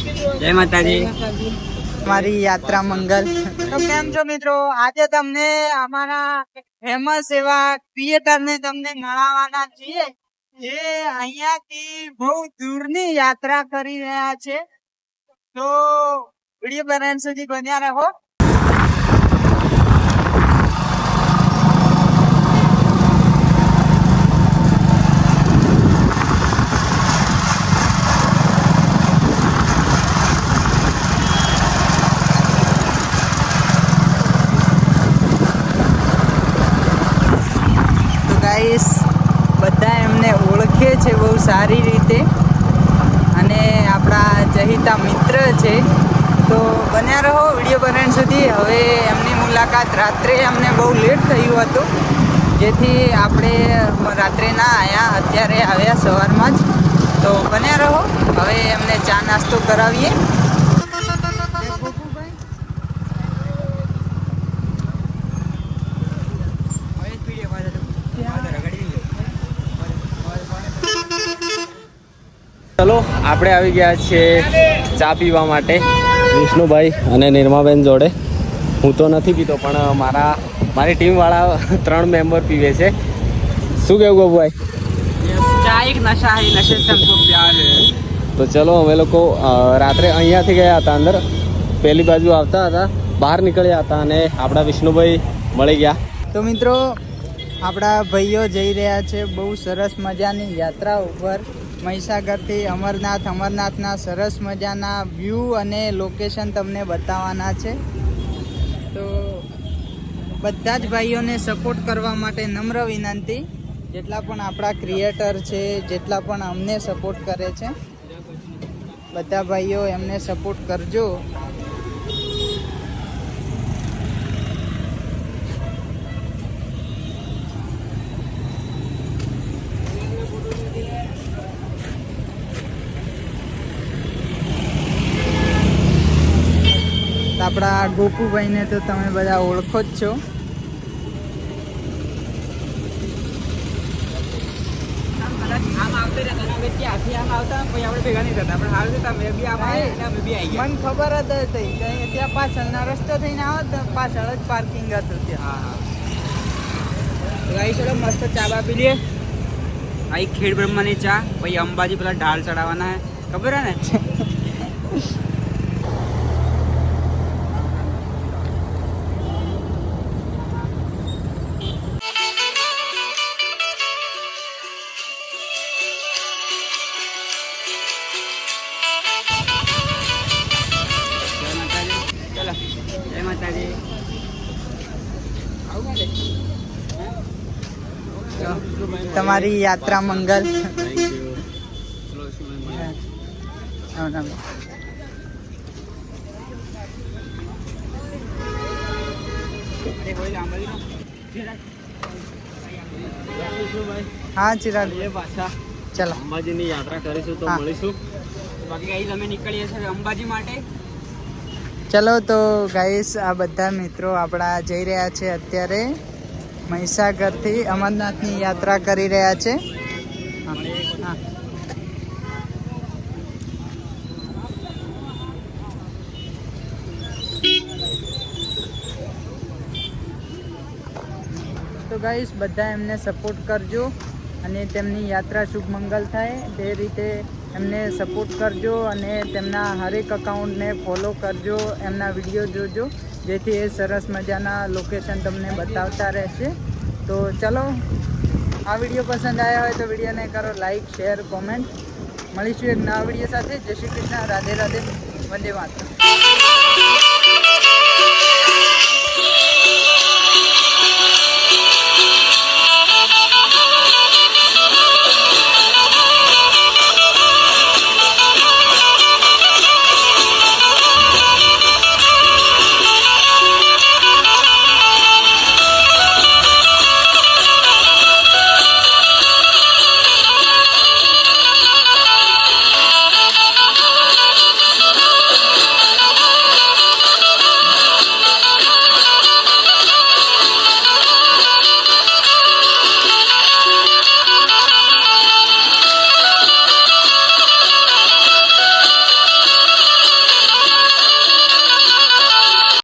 જય માતાજી. મારી યાત્રા મંગલ. તો કેમ છો મિત્રો? આજે તમને અમારા ફેમસ એવા થિયેટર ને તમને મળવાના છીએ. જે અહીંયાથી બહુ દૂરની યાત્રા કરી રહ્યા છે. તો વીડિયો બનાવવા સુધી બન્યા રહો તો ગાઈસ બધા એમને ઓળખે છે બહુ સારી રીતે. અને આપણા જહિતા મિત્ર છે. તો બન્યા રહો વીડિયો બનાવવા સુધી. હવે એમની મુલાકાત રાત્રે અમને બહુ લેટ થયું હતું. જેથી આપણે રાત્રે ના આવ્યા અત્યારે આવ્યા સવારમાં જ. તો બન્યા રહો. હવે એમને ચા નાસ્તો કરાવીએ. ચલો આપણે આવી ગયા છીએ ચા પીવા માટે. વિષ્ણુભાઈ અને નિર્માબેન જોડે. હું તો નથી પીતો પણ મારા મારી ટીમવાળા ત્રણ મેમ્બર પીવે છે. શું કહેવું ગોપભાઈ? તો ચલો અમે લોકો રાત્રે અહીંયાથી ગયા હતા અંદર. પહેલી બાજુ આવતા હતા બહાર નીકળ્યા હતા અને આપણા વિષ્ણુભાઈ મળી ગયા. તો મિત્રો આપણા ભાઈઓ જઈ રહ્યા છે બહુ સરસ મજાની યાત્રા ઉપર. મહીસાગરથી અમરનાથ, અમરનાથના સરસ મજાના વ્યૂ અને લોકેશન તમને બતાવવાના છે. તો બધા જ ભાઈઓને સપોર્ટ કરવા માટે નમ્ર વિનંતી. જેટલા પણ આપણા ક્રિએટર છે, જેટલા પણ અમને સપોર્ટ કરે છે, બધા ભાઈઓ એમને સપોર્ટ કરજો. આપણા ગોપુભાઈને તો તમે બધા ઓળખો જ છો. મને ખબર જ હતી ત્યાં પાછળના રસ્તો થઈને આવો પાછળ જ પાર્કિંગ હતું ત્યાં. મસ્ત ચા બા પી લઈએ. બ્રહ્માની ચા, પછી અંબાજી પેલા ઢાળ ચડાવવાના ખબર હે ને? તમારી યાત્રા મંગલ. હા ચિરાગ. ચલો. અંબાજીની યાત્રા કરીશું તો મળીશું. બાકી અહીં અમે નીકળીએ છીએ અંબાજી માટે. ચલો તો ગાઈસ આ બધા મિત્રો આપણા જઈ રહ્યા છે અત્યારે. મહીસાગરથી અમરનાથની યાત્રા કરી રહ્યા છે. તો ગાઈસ બધા એમને સપોર્ટ કરજો અને તેમની યાત્રા શુભ મંગલ થાય. તે રીતે એમને સપોર્ટ કરજો અને તેમના હરેક અકાઉન્ટને ફોલો કરજો, એમના વીડિયો જોજો. જેથી એ સરસ મજાના લોકેશન તમને બતાવતા રહેશે. તો ચલો, આ વીડિયો પસંદ આવ્યા હોય તો વિડીયોને કરો લાઈક શેર કોમેન્ટ મળીશું એક નવા વીડિયો સાથે. જય શ્રી કૃષ્ણ. રાધે રાધે. વંદે માતરમ.